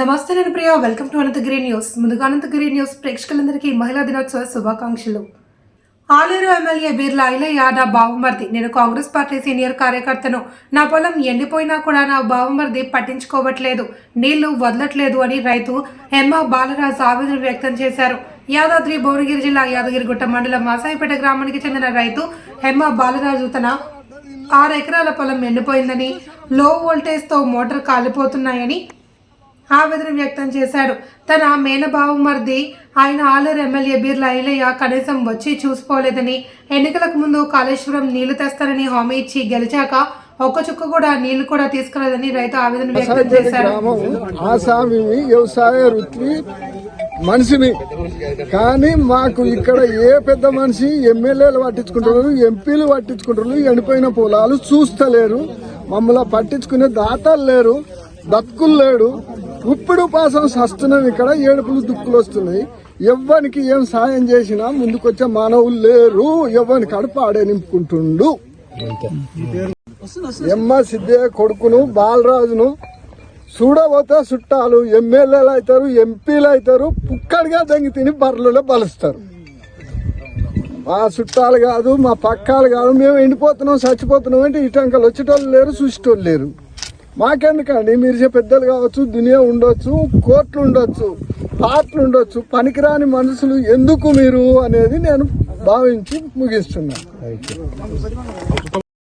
నమస్తే నేను Priya. Welcome to Ananthagiri news ముందుగా అనంతగిరి న్యూస్ ప్రేక్షకులందరికీ మహిళా దినోత్సవ శుభాకాంక్షలు. ఆలేరు ఎమ్మెల్యే బిర్లా యాదా బావమర్ది. నేను కాంగ్రెస్ పార్టీ సీనియర్ కార్యకర్తను. నా పొలం ఎండిపోయినా కూడా నా బావమర్ది పట్టించుకోవట్లేదు. నీళ్ళు వదలట్లేదు అని రైతు హెమ్మ బాలరాజు ఆవేదన వ్యక్తం చేశారు. యాదాద్రి భువనగిరి జిల్లా యాదగిరిగుట్ట మండలం మాసాయిపేట గ్రామానికి చెందిన రైతు ఎమ్మ బాలరాజు తన ఆరు ఎకరాల పొలం ఎండిపోయిందని లో వోల్టేజ్తో మోటార్ కాలిపోతున్నాయని ఆవేదన వ్యక్తం చేశాడు. తన మేనబావు మర్ది ఆయన ఆలూరు ఎమ్మెల్యే బీర్ల ఐలయ్య కనీసం వచ్చి చూసుకోలేదని ఎన్నికలకు ముందు కాళేశ్వరం నీళ్ళు తెస్తారని హామీ ఇచ్చి గెలిచాక ఒక్క చుక్క కూడా నీళ్ళు కూడా తీసుకురాదని రైతు ఆవేదన వ్యక్తం చేశారు వ్యవసాయ వృత్తి మనిషిని కానీ మాకు ఇక్కడ ఏ పెద్ద మనిషి ఎమ్మెల్యేలు పట్టించుకుంటారు ఎంపీలు పట్టించుకుంటారు ఎండిపోయిన పొలాలు చూస్తలేరు మమ్మల్ని పట్టించుకునే దాతలు లేరు దక్కులు లేడు. ఇప్పుడు పాసం సస్తున్నాం ఇక్కడ ఏడుపులు దుక్కులు వస్తున్నాయి. ఎవ్వనికి ఏం సాయం చేసినా ముందుకొచ్చే మానవులు లేరు ఎవ్వని కడుపు ఆడే నింపుకుంటుండు ఎమ్మ సిద్ధయ్య కొడుకును బాలరాజును చూడబోతే చుట్టాలు ఎమ్మెల్యేలు అవుతారు ఎంపీలు అవుతారు పుక్కడిగా దంగి తిని బర్రెలలో బలుస్తారు. మా చుట్టాలు కాదు మా పక్కాలు కాదు మేము ఎండిపోతున్నాం చచ్చిపోతున్నాం అంటే ఇటంకలు వచ్చేటోళ్ళు లేరు చూసేటోళ్ళు లేరు. మాకెందుకండి? మీరు చెప్పే పెద్దలు కావచ్చు దునియా ఉండొచ్చు కోట్లు ఉండొచ్చు పాటలు ఉండొచ్చు పనికిరాని మనుషులు ఎందుకు మీరు అనేది నేను భావించి ముగిస్తున్నాను